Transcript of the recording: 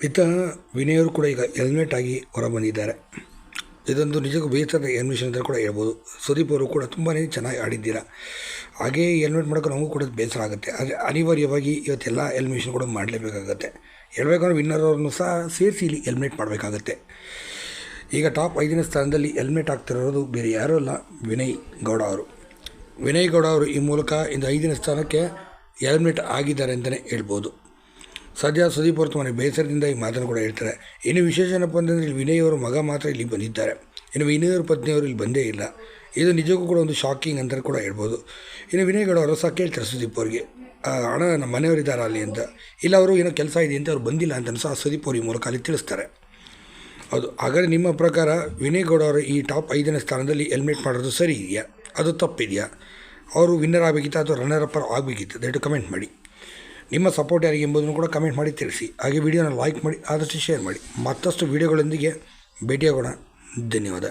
ಇತ್ತ ವಿನಯರು ಕೂಡ ಈಗ ಹೆಲ್ಮೆಟ್ ಆಗಿ ಹೊರಬಂದಿದ್ದಾರೆ. ಇದೊಂದು ನಿಜಕ್ಕೂ ಬೇಸರದ ಎನಿಮೇಷನ್ ಅಂತ ಕೂಡ ಹೇಳ್ಬೋದು. ಸುದೀಪ್ ಅವರು ಕೂಡ ತುಂಬಾ ಚೆನ್ನಾಗಿ ಆಡಿದ್ದೀರಾ? ಹಾಗೇ ಹೆಲ್ಮೆಟ್ ಮಾಡೋಕೆ ನಮಗೂ ಕೂಡ ಬೇಸರ ಆಗುತ್ತೆ. ಆದರೆ ಅನಿವಾರ್ಯವಾಗಿ ಇವತ್ತೆಲ್ಲ ಎಲ್ಮಿಷನ್ ಕೂಡ ಮಾಡಲೇಬೇಕಾಗುತ್ತೆ. ಹೇಳ್ಬೇಕಂದ್ರೆ ವಿನ್ನರ್ ಅವರನ್ನು ಸಹ ಸೇರಿಸಿ ಇಲ್ಲಿ ಹೆಲ್ಮೆಟ್ ಮಾಡಬೇಕಾಗತ್ತೆ. ಈಗ ಟಾಪ್ ಐದನೇ ಸ್ಥಾನದಲ್ಲಿ ಹೆಲ್ಮೆಟ್ ಆಗ್ತಿರೋದು ಬೇರೆ ಯಾರೂ ಅಲ್ಲ, ವಿನಯ್ ಗೌಡ ಅವರು. ವಿನಯ್ ಗೌಡ ಅವರು ಈ ಮೂಲಕ ಇಂದು ಐದನೇ ಸ್ಥಾನಕ್ಕೆ ಹೆಲ್ಮೆಟ್ ಆಗಿದ್ದಾರೆ ಅಂತಲೇ ಹೇಳ್ಬೋದು. ಸದ್ಯ ಸುದೀಪ್ ಅವರು ಮನೆ ಬೇಸರದಿಂದ ಈ ಮಾತನ್ನು ಕೂಡ ಹೇಳ್ತಾರೆ. ಇನ್ನು ವಿಶೇಷ ಏನಪ್ಪ ಅಂತಂದರೆ ಇಲ್ಲಿ ವಿನಯ್ ಅವರ ಮಗ ಮಾತ್ರ ಇಲ್ಲಿ ಬಂದಿದ್ದಾರೆ. ಇನ್ನು ವಿನಯ್ ಅವರ ಪತ್ನಿಯವರು ಇಲ್ಲಿ ಬಂದೇ ಇಲ್ಲ. ಇದು ನಿಜಕ್ಕೂ ಕೂಡ ಒಂದು ಶಾಕಿಂಗ್ ಅಂತ ಕೂಡ ಹೇಳ್ಬೋದು. ಇನ್ನು ವಿನಯ್ ಗೌಡ ಅವರು ಸಹ ಕೇಳ್ತಾರೆ ಸುದೀಪ್ ಅವರಿಗೆ. ಹಣ ನಮ್ಮ ಮನೆಯವರಿದ್ದಾರೆ ಅಲ್ಲಿ ಅಂತ. ಇಲ್ಲ ಅವರು ಏನೋ ಕೆಲಸ ಇದೆ ಅಂತ ಅವ್ರು ಬಂದಿಲ್ಲ ಅಂತ ಸಹ ಸುದೀಪ್ ಅವ್ರ ಈ ಮೂಲಕ ಅಲ್ಲಿ ತಿಳಿಸ್ತಾರೆ. ಹೌದು, ಹಾಗಾದರೆ ನಿಮ್ಮ ಪ್ರಕಾರ ವಿನಯ್ ಗೌಡ ಅವರು ಈ ಟಾಪ್ ಐದನೇ ಸ್ಥಾನದಲ್ಲಿ ಹೆಲ್ಮೆಟ್ ಮಾಡೋದು ಸರಿ ಇದೆಯಾ? ಅದು ತಪ್ಪಿದೆಯಾ? ಅವರು ವಿನ್ನರ್ ಆಗಬೇಕಿತ್ತು ಅಥವಾ ರನ್ನರ್ ಅಪ್ಪರ್ ಆಗಬೇಕಿತ್ತು? ದಯವಿಟ್ಟು ಕಮೆಂಟ್ ಮಾಡಿ. ನಿಮ್ಮ ಸಪೋರ್ಟ್ ಯಾರಿಗೆ ಎಂಬುದನ್ನು ಕೂಡ ಕಮೆಂಟ್ ಮಾಡಿ ತಿಳಿಸಿ. ಹಾಗೆ ವಿಡಿಯೋನ ಲೈಕ್ ಮಾಡಿ, ಆದಷ್ಟು ಶೇರ್ ಮಾಡಿ. ಮತ್ತಷ್ಟು ವಿಡಿಯೋಗಳೊಂದಿಗೆ ಭೇಟಿಯಾಗೋಣ. ಧನ್ಯವಾದ.